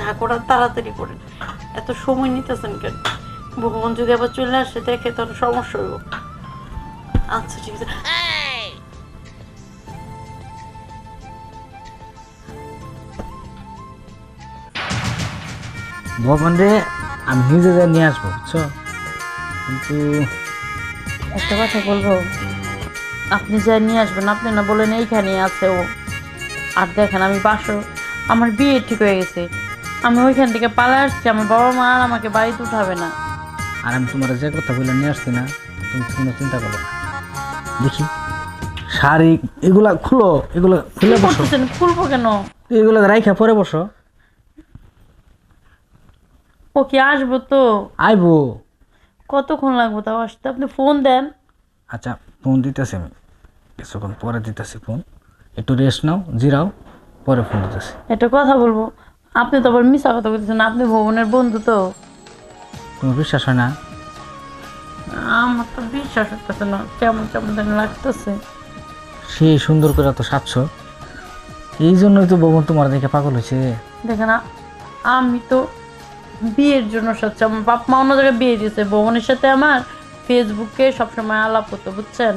যা করার তাড়াতাড়ি করেন। এত সময় নিতেছেন কেন? ভগবান যদি আবার চলে আসে দেখে তাহলে সমস্যা হইব। আচ্ছা ঠিক আছে। ভগবান রে আমি নিজে যা নিয়ে আসব বুঝছ? কিন্তু একটা কথা বলব। আপনি যা নিয়ে আসবেন আপনি না বলেন এইখানে আছে ও। আর দেখেন আমি বাসো আমার বিয়ে ঠিক হয়ে গেছে। আমি ওইখান থেকে পালা আসছি আমার বাবা মা আর আমাকে বাড়িতে উঠাবে না। আর আমি তোমার যে কথা বলে নিয়ে আসছি না তুমি কোনো চিন্তা করো না। দেখি শাড়ি এগুলা খুলো এগুলো খুলে বসো। করতেছেন? খুলবো কেন? এগুলো রাইখা পরে বসো। ও কি আসব তো? আইবো। কতক্ষণ লাগবে তাও আসতে? আপনি ফোন দেন। আচ্ছা ফোন দিতেছি আমি। কিছুক্ষণ পরে দিতেছি ফোন। একটু রেস্ট নাও জিরাও পরে ফোন দিতেছি। একটা কথা বলব। আপনি তো আবার মিশা কথা বলতেছেন আপনি ভবনের বন্ধু তো। তোমার বিশ্বাস হয় না? আমার তো বিশ্বাস হতেছে না কেমন কেমন যেন লাগতেছে। সেই সুন্দর করে তো সাতশো এই জন্যই তো ববন তোমার দেখে পাগল হয়েছে। দেখে না আমি তো বিয়ের জন্য সাথে আমার বাপ মা অন্য জায়গায় বিয়ে দিয়েছে ভবনের সাথে আমার ফেসবুকে সবসময় আলাপ হতো বুঝছেন?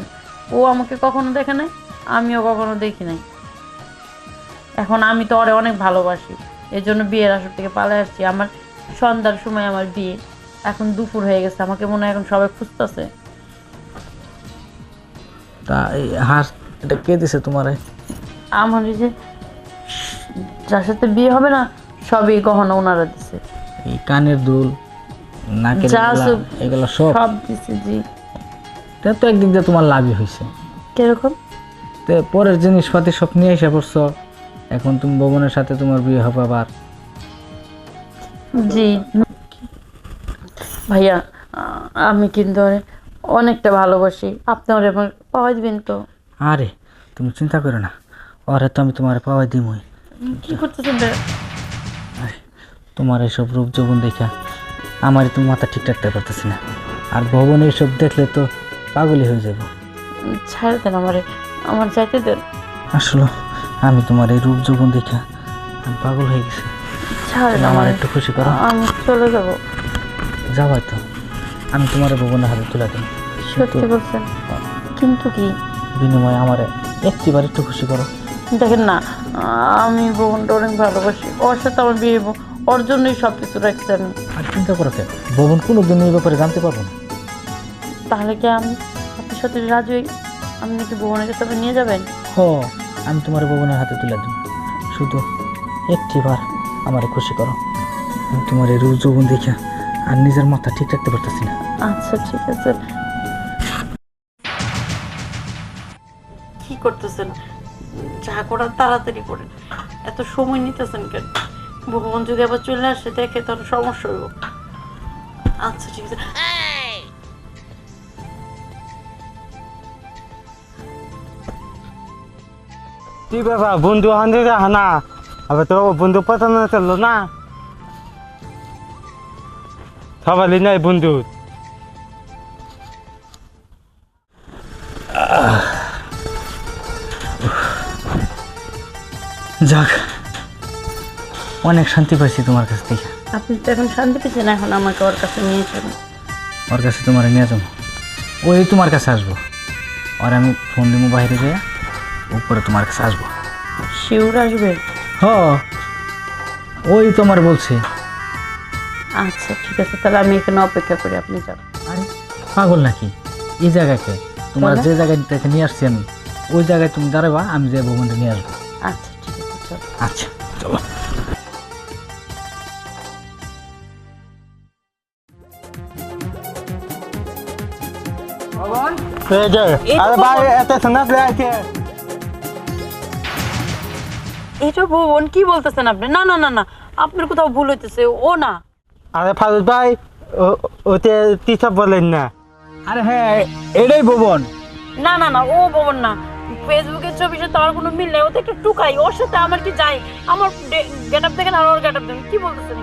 ও আমাকে কখনো দেখে নাই আমিও কখনো দেখি নাই। এখন আমি তো ওরে অনেক ভালোবাসি। এই জন্য বিয়ের আসর থেকে পালাই আসছি। আমার সন্ধ্যার সময় আমার বিয়ে। এখন দুপুর হয়ে গেছে। আমাকে মনে হয় এখন সবাই খুঁজতেছে। তা এই হাঁস এটা কে দিছে তোমারে? আমার এই যে যার সাথে বিয়ে হবে না সবই গহনা ওনারা দিছে। এই কানের দুল নাকের যা সব- এগুলো সব। সব দিছে জি। এটা তো একদিক দিয়ে তোমার লাভই হয়েছে কীরকম? তো পরের জিনিসপাতি সব নিয়ে এসে পড়ছো? এখন তুমি ভবনের সাথে তোমার বিয়ে হবে আবার। জি। ভাইয়া আমি কিন্তু অনেকটা ভালোবাসি। আপনি ওরে আমার পাওয়া দিবেন তো। আরে তুমি চিন্তা করো না। ওরে তো আমি তোমার পাওয়াই দিমই। কি করতেছেন? তোমার এইসব রূপ যৌবন দেখা আমারই তো মাথা ঠিক রাখতে পারতেছি না। আর ভবন এইসব দেখলে তো পাগলই হয়ে যাব। উম, ছাড় দেন আমারে। আমার যাইতে দেন। আসলে। আমি তোমার এই রূপ যৌবন দেখা আমি পাগল হয়ে গেছি। তুমি আমার একটু খুশি করো। আমি চলে যাব। যাবাই তো আমি তোমার ভবনের হাতে তুলে দিই সত্যি বলছেন। কিন্তু কি? বিনিময়ে আমার একটিবার একটু খুশি করো। দেখেন না আমি বোনটা অনেক ভালোবাসি। ওর সাথে আমার বিয়ে। ওর জন্যই সব কিছু রাখছি আমি। আর চিন্তা করো কেন? ভবন কোনো দিন এই ব্যাপারে জানতে পারব না। তাহলে কি আমি আপনার সাথে রাজু আপনি কি ভুবনের কাছে নিয়ে যাবেন? হ। আমি তোমার ভবনের হাতে তুলে দিই শুধু একটিবার আমার খুশি করো। তোমার এই রূপ যৌবন দেখা আর নিজের মাথা ঠিক রাখতে পারতেছি না। আচ্ছা ঠিক আছে। কি করতেছেন? যা করার তাড়াতাড়ি করেন। এত সময় নিতেছেন কেন? ভগবান যদি আবার চলে আসে, দেখে তাহলে সমস্যা হইব। আচ্ছা ঠিক আছে। কি ব্যাপার বন্ধু হাতে হানা আবার তো বন্ধু পছন্দ চলল না সবাই নাই বন্ধু যাক অনেক শান্তি পাইছি তোমার কাছ থেকে আপনি তো এখন শান্তি পেয়েছেন এখন আমাকে ওর কাছে নিয়ে চলুন ওর কাছে তোমার নিয়ে যাব ওই তোমার কাছে আসব আর আমি ফোন দিব বাইরে যেয়ে উপরে তোমার কাছে আসব। শিউর আসবে? হ ওই তোমার বলছে। আচ্ছা ঠিক আছে তাহলে আমি এখানে অপেক্ষা করি আপনি যান। আরে পাগল নাকি? এই জায়গাকে তোমার যে জায়গায় থেকে নিয়ে আসছি আমি ওই জায়গায় তুমি দাঁড়াবা আমি যে ভবনটা নিয়ে আসব। আচ্ছা ঠিক আছে চল। আচ্ছা চলো। এই যে, আরে ভাই এত শোনাস আছে এটা ভুবন কি বলতেছেন আপনি? না না না না আপনার কোথাও ভুল হইতেছে ও না। আরে ফারুক ভাই ও- ওতে টিচার বলেন না। আরে হ্যাঁ এটাই ভবন না না না ও ভবন না। ফেসবুকের ছবির সাথে আমার কোনো মিল নেই ও তো একটু টুকাই ওর সাথে আমার কি যাই আমার গেট আপ দেখেন আর ওর গেট আপ দেখেন কি বলতেছেন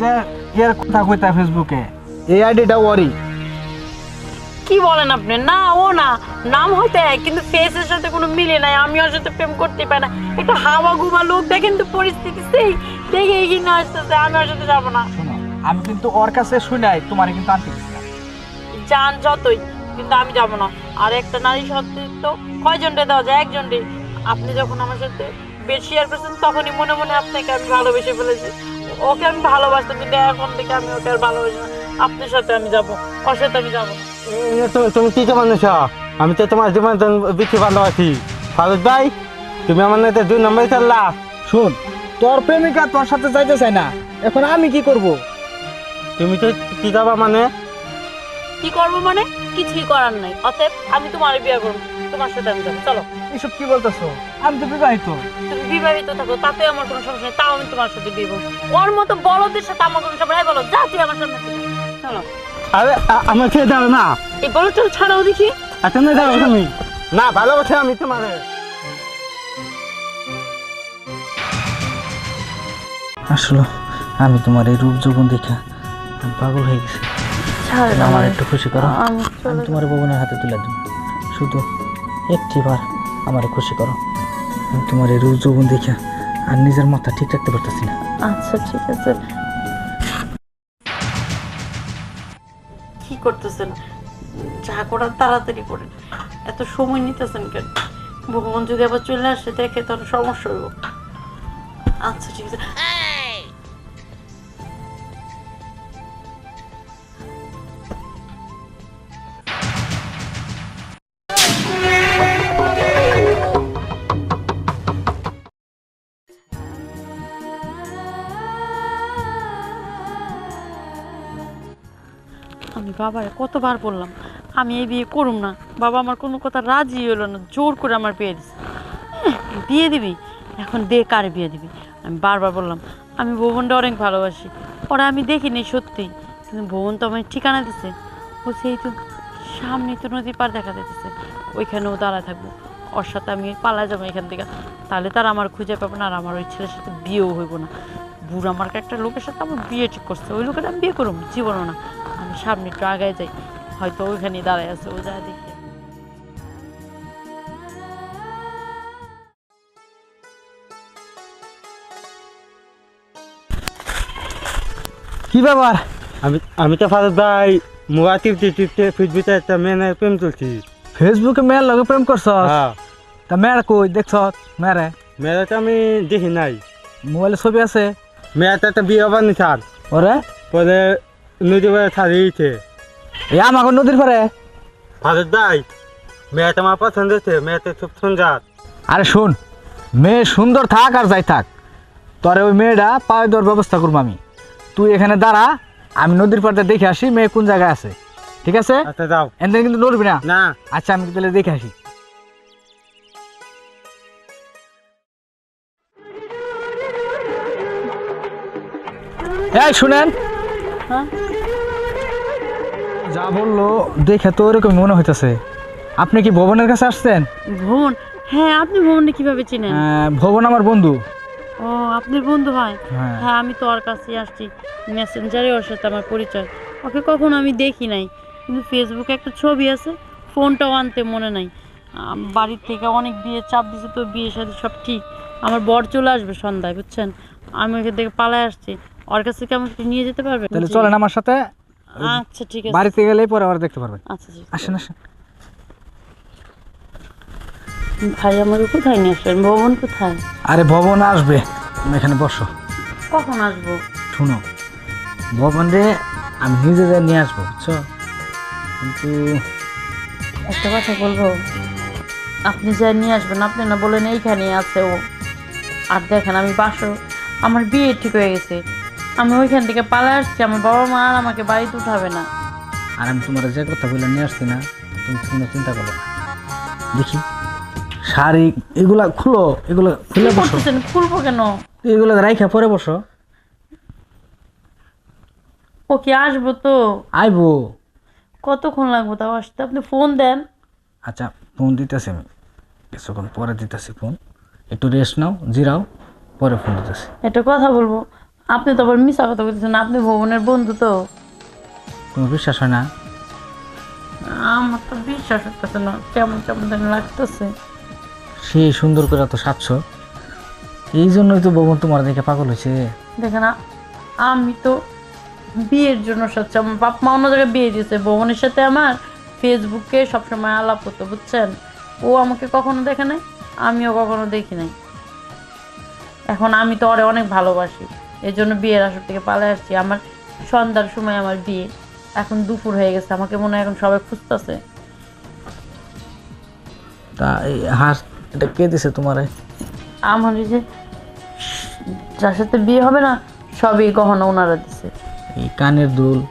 যে এর কথা কইতা ফেসবুকে এই আইডিটা ওরই। কি বলেন আপনি? না ও না। নাম হয়তো এক কিন্তু ফেসের সাথে কোনো মিলে নাই। আমি ওর সাথে প্রেম করতে পারি না। একটু হাওয়া গুমা লোক দেখেন তো পরিস্থিতি সেই। দেখে এগিয়ে না আসতেছে আমি ওর সাথে যাব না। শোনো আমি কিন্তু ওর কাছে শুনাই তোমার কিন্তু আনতে যান যতই কিন্তু আমি যাব না। আর একটা নারী সত্ত্বে তো কয়জন রে দেওয়া যায়? একজন রে আপনি যখন আমার সাথে বেড শেয়ার করছেন তখনই মনে মনে আপনাকে আমি ভালোবেসে ফেলেছি। ওকে আমি ভালোবাসতাম কিন্তু এখন থেকে আমি ওকে আর ভালোবাসি না। আপনার সাথে আমি যাব ওর সাথে আমি যাব এ, তুমি তুমি কি কেমন আছো আমি তো তোমার জীবন বেশি ভালো আছি। ফারুক ভাই তুমি আমার না দুই নম্বর চাল্লা শোন তোর প্রেমিকা তোর সাথে যাইতে চায় না। এখন আমি কি করব? তুমি তো কি যাবা মানে? কি করব মানে? কিছুই করার নাই। অতএব আমি তোমার বিয়ে করব। তোমার সাথে আমি যাব। চলো। এসব কি বলতেছো? আমি তো বিবাহিত। তুমি বিবাহিত থাকো তাতে আমার কোনো সমস্যা নেই। তাও আমি তোমার সাথে বিয়ে করব। ওর মতো বড়দের সাথে আমার কোনো সমস্যা নেই। বলো। যা তুই আমার সামনে চলো। আরে আমার ছেড়ে দাও না। এই বড়টা ছাড়াও দেখি। আচ্ছা না যাও তুমি। না ভালোবাসে আমি তোমার আসলে আমি তোমার এই রূপ যৌবন দেখা আমি পাগল হয়ে গেছি। ছাড় আমার একটু খুশি করো। আমি তোমার ভবনের হাতে তুলে দেবো। শুধু একটিবার আমার খুশি করো। আমি তোমার এই রূপ যৌবন দেখা আর নিজের মাথা ঠিক রাখতে পারতেছি না। আচ্ছা ঠিক আছে। করতেছেন? যা করার তাড়াতাড়ি করেন এত সময় নিতেছেন কেন? ভগবান যদি আবার চলে আসে, দেখে তখন সমস্যা হইব। আচ্ছা ঠিক আছে। বাবারে কতবার বললাম আমি এই বিয়ে করুম না। বাবা আমার কোনো কথা রাজি হলো না জোর করে আমার বিয়ে হ্যাঁ, বিয়ে দিবি? এখন দে কারে বিয়ে দিবি। আমি বারবার বললাম আমি ভুবনটা অনেক ভালোবাসি। ওরা আমি দেখিনি সত্যি কিন্তু ভুবন তো আমার ঠিকানা দিছে। ও সেই তো সামনে তো নদী পার দেখা দিতেছে ওইখানেও দাঁড়ায় থাকব। ওর সাথে আমি পালা যাব এখান থেকে। তাহলে তার আমার খুঁজে পাবো না আর আমার ওই ছেলের সাথে বিয়েও হইব না। বুড়ো আমার একটা লোকের সাথে আমার বিয়ে ঠিক করছে। ওই লোকের আমি বিয়ে করব জীবনও না। আমি সামনে একটু আগায় যাই। হয়তো ওইখানে দাঁড়ায় আছে ও যা দেখি। কি ব্যাপার? আমি আমি তো ফারুক ভাই মোবাইল টিপতে টিপতে ফেসবুকে একটা মেয়ের প্রেম চলছি ফেসবুকে মেয়ের লগে প্রেম করছ হ্যাঁ। তা মেয়ের কই? দেখছ মেয়েরে? মেয়েটা তো আমি দেখি নাই। মোবাইলে ছবি আছে? মেয়েটা একটা বিয়ে হবার নিছান ওরে? পরে নদী বাড়ি ছাড়িয়েছে এই আমাকে নদীর পারে ফারুক ভাই মেয়েটা আমার পছন্দ হয়েছে মেয়েটা খুব সুন্দর। আরে শোন মেয়ে সুন্দর থাক আর যাই থাক। তোরে ওই মেয়েটা পায়ে দেওয়ার ব্যবস্থা করব আমি। তুই এখানে দাঁড়া আমি নদীর পাড়তে দেখে আসি মেয়ে কোন জায়গায় আছে। ঠিক আছে? আচ্ছা যাও। এনতে কিন্তু নড়বি না। না। আচ্ছা আমি তাহলে দেখে আসি। এই শুনেন। হ্যাঁ? যা বলল দেখে তো ওরকম মনে হইতেছে। আপনি কি ভবনের কাছে আসছেন? ভুবন? হ্যাঁ আপনি ভুবনটা কীভাবে চিনেন? আহ, ভবন আমার বন্ধু। ও আপনার বন্ধু হয়? হ্যাঁ। হ্যাঁ আমি তো ওর কাছে আসছি। মেসেঞ্জারে ওর সাথে আমার পরিচয়। ওকে কখনো আমি দেখি নাই। কিন্তু ফেসবুকে একটা ছবি আছে ফোনটাও আনতে মনে নাই। আম, বাড়ির থেকে অনেক বিয়ে চাপ দিছে তো বিয়ের সাথে সব ঠিক। আমার বর চলে আসবে সন্ধ্যায় বুঝছেন? আমি ওখান থেকে পালায় আসছি। ওর কাছে কি আমাকে নিয়ে যেতে পারবে তাহলে চলেন আমার সাথে। আচ্ছা ঠিক আছে। বাড়িতে গেলেই পরে আবার দেখতে পারবেন। আচ্ছা ঠিক আসেন আসেন। ভাই আমাকে কোথায় নিয়ে আসলেন? ভবন কোথায়? আরে ভবন আসবে। তুমি এখানে বসো। কখন আসব? শুনো ভবন রে আমি নিজে যাই নিয়ে আসব বুঝছ? কিন্তু একটা কথা বলব। আপনি যা নিয়ে আসবেন আপনি না বলেন এইখানে আছে ও। আর দেখেন আমি বাসো আমার বিয়ে ঠিক হয়ে গেছে। আমি ওইখান থেকে পালা আসছি আমার বাবা মা আর আমাকে বাড়িতে উঠাবে না। আর আমি তোমার যে কথা বলে নিয়ে আসছি না তুমি কোনো চিন্তা করো না। দেখি শাড়ি এগুলা খুলো এগুলো খুলে বসো। করতেছেন? খুলবো কেন? এগুলো রাইখা পরে বসো। ও কি আসব তো? আইবো। কতক্ষণ লাগবো তাও আসতে? আপনি ফোন দেন। আচ্ছা ফোন দিতেছি আমি। কিছুক্ষণ পরে দিতেছি ফোন। একটু রেস্ট নাও জিরাও পরে ফোন দিতেছি। একটা কথা বলব। আপনি তো আবার মিশা কথা বলতেছেন আপনি ভবনের বন্ধু তো। তোমার বিশ্বাস হয় না? আমার তো বিশ্বাস হতেছে না কেমন কেমন যেন লাগতেছে। সে সুন্দর করে তো সাতশো এই জন্যই তো ভবন তোমার দেখে পাগল হয়েছে। দেখে না আমি তো বিয়ের জন্য সাথে আমার বাপ মা অন্য জায়গায় বিয়ে দিয়েছে। ভবনের সাথে আমার ফেসবুকে সবসময় আলাপ হতো বুঝছেন? ও আমাকে কখনো দেখে নাই আমিও কখনো দেখি নাই। এখন আমি তো ওরে অনেক ভালোবাসি। এই জন্য বিয়ের আসর থেকে পালাই আসছি। আমার সন্ধ্যার সময় আমার বিয়ে। এখন দুপুর হয়ে গেছে আমাকে মনে হয় এখন সবাই খুঁজতেছে। তা এই হাঁস এটা কে দিছে তোমারে? আমার এই যে যার সাথে বিয়ে হবে না সবই গহনা ওনারা দিছে। এই কানের দুল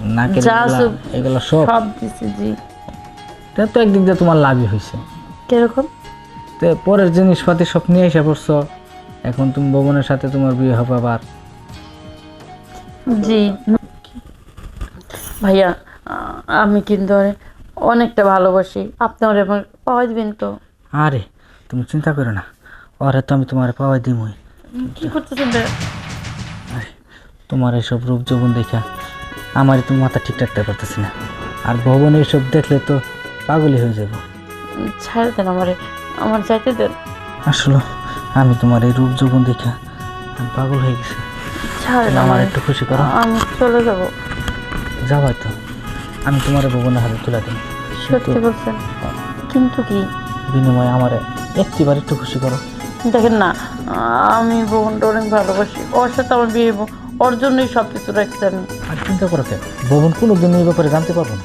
নাকের যা এগুলা- সব- এগুলো সব। সব দিছে জি। তা তো একদিক দিয়ে তোমার লাভই হয়েছে। কীরকম? তো পরের জিনিসপাতি সব নিয়ে এসে পড়ছো? এখন তুমি ভবনের সাথে তোমার বিয়ে হবে আবার। জি। ভাইয়া আমি কিন্তু অনেকটা ভালোবাসি। আপনি ওরে আমার পাওয়া দিবেন তো। আরে তুমি চিন্তা করো না। ওরে তো আমি তোমার পাওয়াই দিমই। কি করতেছেন ভাইয়া? তোমার এইসব রূপ যৌবন দেখা আমারই তো মাথা ঠিক রাখতে পারতেছি না। আর ভবন এইসব দেখলে তো পাগলই হয়ে যাব। ছাড়ে দেন আমারে। আমার যাইতে দেন। আসলে। আমি তোমার এই রূপ যৌবন দেখা আমি পাগল হয়ে গেছি। আমার একটু খুশি করো। আমি চলে যাব। যাবাই তো আমি তোমার ভবনের হাতে তুলে দিই সত্যি বলছেন? কিন্তু কি? বিনিময়ে আমার একটিবার একটু খুশি করো। দেখেন না আমি বোনটা অনেক ভালোবাসি। ওর সাথে আমার বিয়ে। ওর জন্যই সব কিছু রাখছি আমি। আর চিন্তা করো কেন? ভবন কোনো দিন এই ব্যাপারে জানতে পারব না।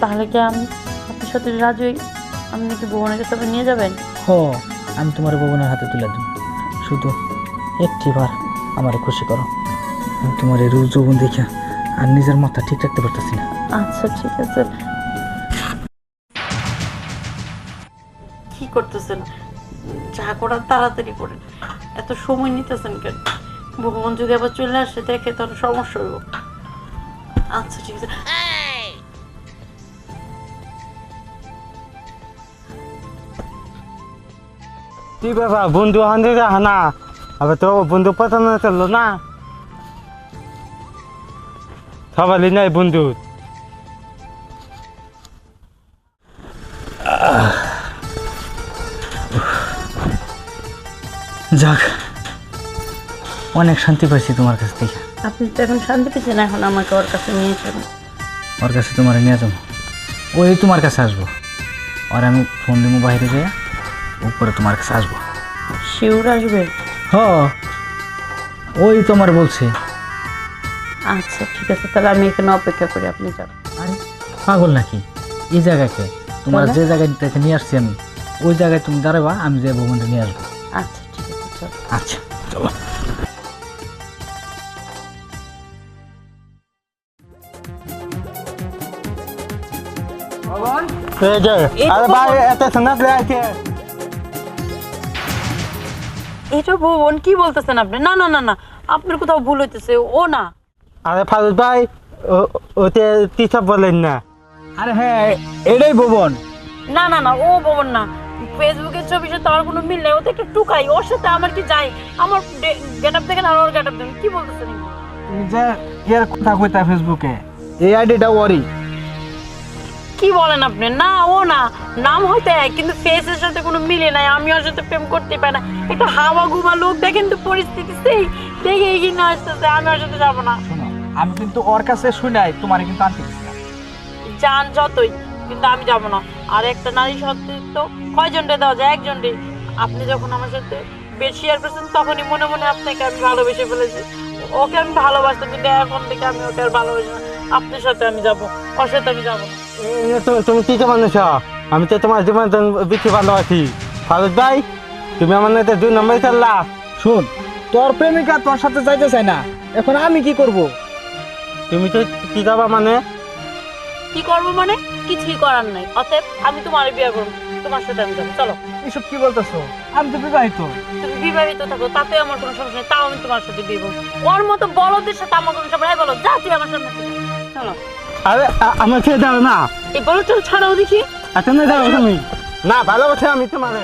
তাহলে কি আমি আপনার সাথে রাজি আপনি কি বোনের কাছে নিয়ে যাবেন? হ। আমি তোমার ভবনের হাতে তুলে দিই শুধু একটিবার আমারে খুশি করো। তোমার এই যৌবন দেখা আর নিজের মাথা ঠিক রাখতে পারতেছি না। আচ্ছা ঠিক আছে। কি করতেছেন? যা করার তাড়াতাড়ি করেন এত সময় নিতেছেন কেন? ভগবান যদি আবার চলে আসে, দেখে তাহলে সমস্যা হইব। আচ্ছা ঠিক আছে। কি ব্যাপার? বন্ধু হাতে হানা আবার তো বন্ধু পছন্দ চলল না? সবাই নাই বন্ধু। যাক অনেক শান্তি পাইছি তোমার কাছ থেকে। আপনি তো এখন শান্তি পেয়েছেন এখন আমাকে ওর কাছে নিয়ে যাবেন। ওর কাছে তোমার নিয়ে যাব। ওই তোমার কাছে আসব। আর আমি ফোন দিব বাইরে যেয়ে উপরে তোমার কাছে আসব। শিউর আসবে? হ ওই তোমার বলছে। আচ্ছা ঠিক আছে তাহলে আমি এখানে অপেক্ষা করি আপনি যান। আরে পাগল নাকি? এই জায়গাকে? তোমার যে জায়গায় থেকে নিয়ে আসছি আমি ওই জায়গায় তুমি দাঁড়াবা আমি যে ভবনটা নিয়ে আসব। আচ্ছা ঠিক আছে চল। আচ্ছা চলো। এই যে, আরে ভাই এত শোনা আছে এটা বোন কি বলতেছেন আপনি? না না না না আপনার কোথাও ভুল হইতেছে ও না। আরে ফারুক ভাই ও- ওতে টিচার বলেন না। আরে হ্যাঁ এটাই ভবন। না না না ও বোন না। ফেসবুকের ছবির সাথে আমার কোনো মিল নেই ও তো একটু টুকাই ওর সাথে আমার কি যাই আমার গেট আপ দেখেন আর ওর গেট আপ দেখেন কি বলতেছেন? তুমি যে এর কথা কইতা ফেসবুকে এই আইডিটা ওরি কি বলেন আপনি? না ও না। নাম হয়তো এক কিন্তু ফেসের সাথে কোনো মিলে নাই। আমি ওর সাথে প্রেম করতে পারি না। একটু হাওয়া ঘুমা লোক দেখেন তো পরিস্থিতি সেই দেখে এগিয়ে না আসতেছে আমি ওর সাথে যাব না। শোনো আমি কিন্তু ওর কাছে শুনাই তোমার কিন্তু আনতে যান যতই কিন্তু আমি যাব না। আর একটা নারী সত্ত্বে তো কয়জন রে দেওয়া যায়? একজন রে আপনি যখন আমার সাথে বেশি আর করছেন তখনই মনে মনে আপনাকে আমি ভালোবেসে ফেলেছি। ওকে আমি ভালোবাসতাম কিন্তু এখন থেকে আমি ওকে আর ভালোবাসি না। আপনার সাথে আমি যাব ওর সাথে আমি যাব না। তুমি কি মানুষ আমি তো তোমার জীবন বেশি ভালো আছি। ফারুক ভাই তুমি আমার নাতে দুই নম্বর চাল্লা শোন তোর প্রেমিকা তোর সাথে যাইতে চাই না। এখন আমি কি করব? তুমি তো কি যাবা মানে? কি করব মানে? কিছুই করার নাই। অতএব আমি তোমার বিয়ে করব। তোমার সাথে আমি যাব। চলো। এসব কি বলতেছো? আমি তো বিবাহিত। তুমি বিবাহিত থাকো তাতে আমার কোনো সমস্যা নেই। তাও আমি তোমার সাথে বিয়ে করব। ওর মতো বড়দের সাথে আমার কোনো সমস্যা নেই। বলো যা তুই আমার সামনে থেকে। চলো। আরে আমার ছেড়ে দাও না। এই বড় ছাড়াও দেখি। আচ্ছা না দাও তুমি। না ভালোবাসে আমি তোমার।